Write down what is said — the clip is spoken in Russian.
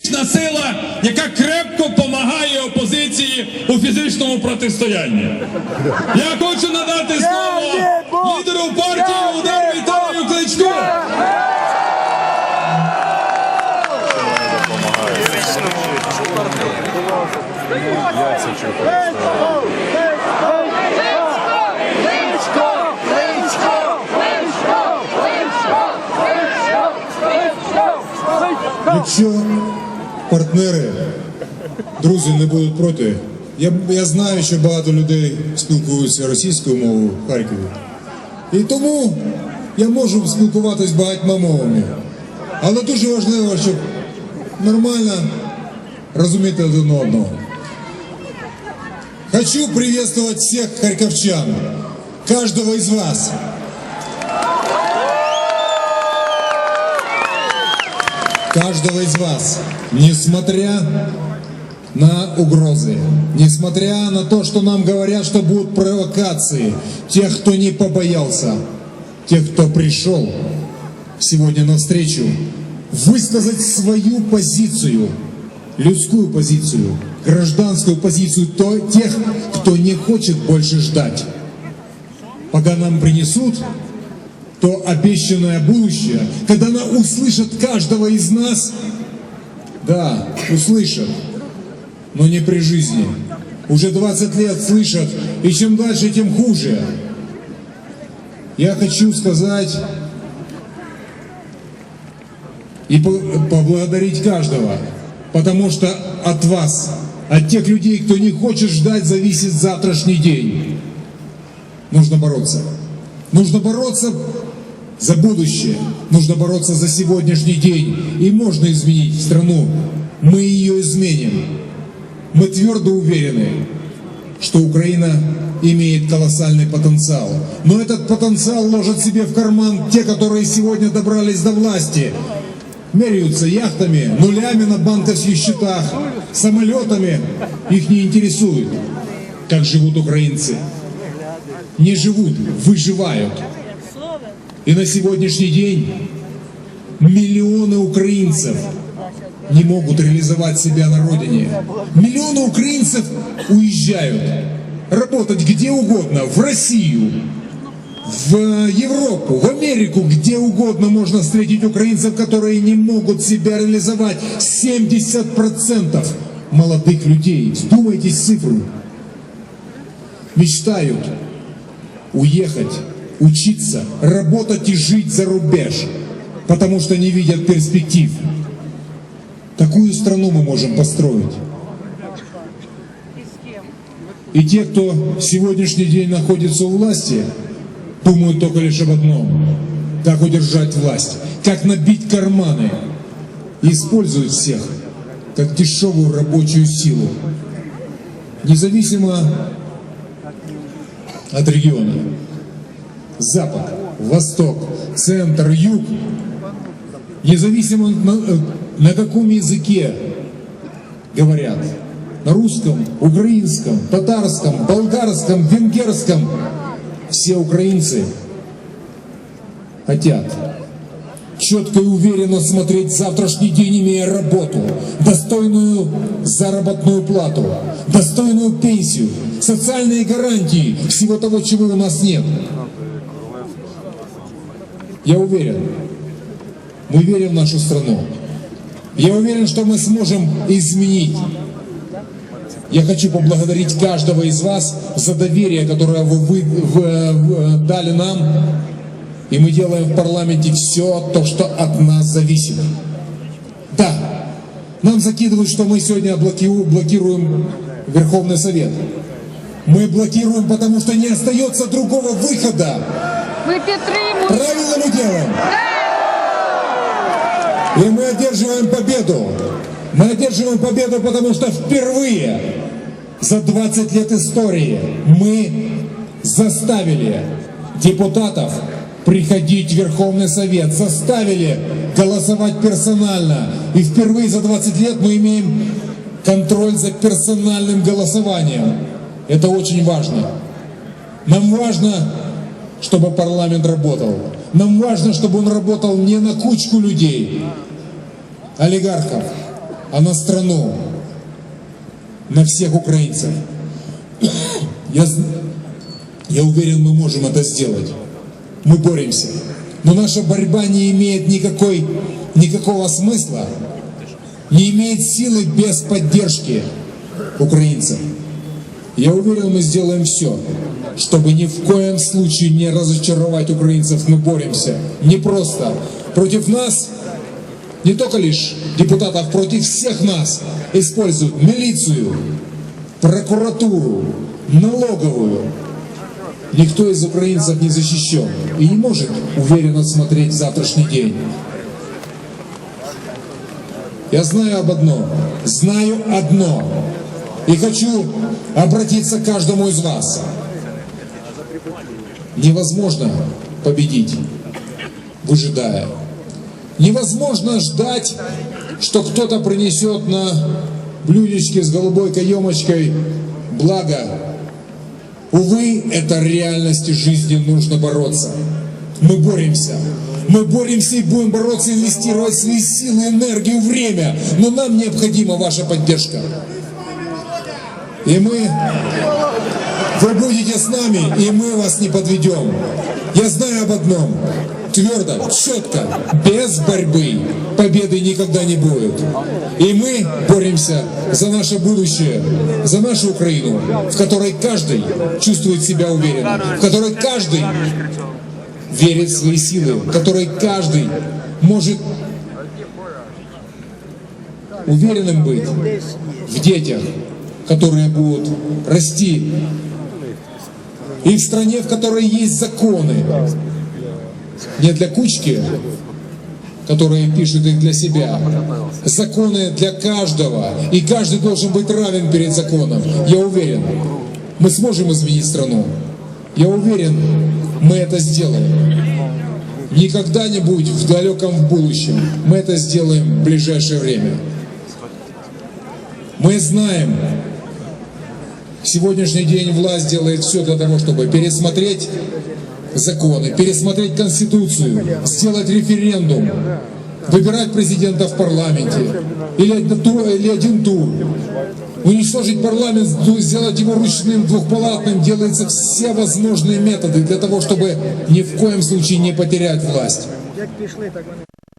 політична сила, яка крепко допомагає опозиції у фізичному протистоянні. Я хочу надати слово лідеру партії Володимиру Віталію Кличку. Якщо партнери, друзі не будуть проти, я, я знаю, що багато людей спілкуються російською мовою в Харкові. І тому я можу спілкуватись багатьма мовами. Але дуже важливо, щоб нормально розуміти один одного. Хочу приветствовать всех харьковчан, каждого из вас. Каждого из вас, несмотря на угрозы, несмотря на то, что нам говорят, что будут провокации, тех, кто не побоялся, тех, кто пришел сегодня навстречу, высказать свою позицию, людскую позицию, гражданскую позицию то, тех, кто не хочет больше ждать, пока нам принесут то обещанное будущее, когда она услышит каждого из нас, да, услышат, но не при жизни. Уже 20 лет слышат, и чем дальше, тем хуже. Я хочу сказать и по- поблагодарить каждого, потому что от вас, от тех людей, кто не хочет ждать, зависит завтрашний день. Нужно бороться. Нужно бороться за будущее. Нужно бороться за сегодняшний день. И можно изменить страну. Мы ее изменим. Мы твердо уверены, что Украина имеет колоссальный потенциал. Но этот потенциал ложат себе в карман те, которые сегодня добрались до власти. Меряются яхтами, нулями на банковских счетах, самолетами. Их не интересует, как живут украинцы не живут, выживают. И на сегодняшний день миллионы украинцев не могут реализовать себя на родине. Миллионы украинцев уезжают работать где угодно, в Россию, в Европу, в Америку, где угодно можно встретить украинцев, которые не могут себя реализовать. 70% молодых людей. Вдумайтесь в цифру. Мечтают уехать, учиться, работать и жить за рубеж, потому что не видят перспектив. Такую страну мы можем построить. И те, кто сегодняшний день находится у власти, думают только лишь об одном. Как удержать власть, как набить карманы. И используют всех, как дешевую рабочую силу. Независимо от региона. Запад, Восток, Центр, Юг. Независимо на, э, на каком языке говорят. На русском, украинском, татарском, болгарском, венгерском. Все украинцы хотят четко и уверенно смотреть завтрашний день, имея работу, достойную заработную плату, достойную пенсию, социальные гарантии, всего того, чего у нас нет. Я уверен, мы верим в нашу страну. Я уверен, что мы сможем изменить. Я хочу поблагодарить каждого из вас за доверие, которое вы, вы- вы- вы дали нам. И мы делаем в парламенте все то, что от нас зависит. Да, нам закидывают, что мы сегодня блоки- блокируем Верховный Совет. Мы блокируем, потому что не остается другого выхода. Ви підтримуєте. Правильно мы делаем. И мы одерживаем победу. Мы одерживаем победу, потому что впервые за 20 лет истории мы заставили депутатов приходить в Верховный Совет, заставили голосовать персонально. И впервые за 20 лет мы имеем контроль за персональным голосованием. Это очень важно. Нам важно, чтобы парламент работал. Нам важно, чтобы он работал не на кучку людей, олигархов, а на страну, на всех украинцев. Я, я уверен, мы можем это сделать. Мы боремся. Но наша борьба не имеет никакой, никакого смысла, не имеет силы без поддержки украинцев. Я уверен, мы сделаем все, чтобы ни в коем случае не разочаровать украинцев. Мы боремся. Не просто. Против нас, не только лишь депутатов, против всех нас используют милицию, прокуратуру, налоговую. Никто из украинцев не защищен и не может уверенно смотреть завтрашний день. Я знаю об одном, знаю одно, и хочу обратиться к каждому из вас. Невозможно победить, выжидая. Невозможно ждать, что кто-то принесет на блюдечке с голубой каемочкой благо. Увы, это реальности жизни нужно бороться. Мы боремся. Мы боремся и будем бороться, инвестировать свои силы, энергию, время. Но нам необходима ваша поддержка. И мы, вы будете с нами, и мы вас не подведем. Я знаю об одном. Твердо, четко, без борьбы победы никогда не будет. И мы боремся за наше будущее, за нашу Украину, в которой каждый чувствует себя уверенно, в которой каждый верит в свои силы, в которой каждый может уверенным быть в детях, которые будут расти, и в стране, в которой есть законы, не для кучки, которые пишут их для себя. Законы для каждого, и каждый должен быть равен перед законом. Я уверен, мы сможем изменить страну. Я уверен, мы это сделаем. Не когда-нибудь в далеком будущем. Мы это сделаем в ближайшее время. Мы знаем, сегодняшний день власть делает все для того, чтобы пересмотреть законы, пересмотреть Конституцию, сделать референдум, выбирать президента в парламенте или или один тур. Уничтожить парламент, сделать его ручным, двухпалатным, делаются все возможные методы для того, чтобы ни в коем случае не потерять власть.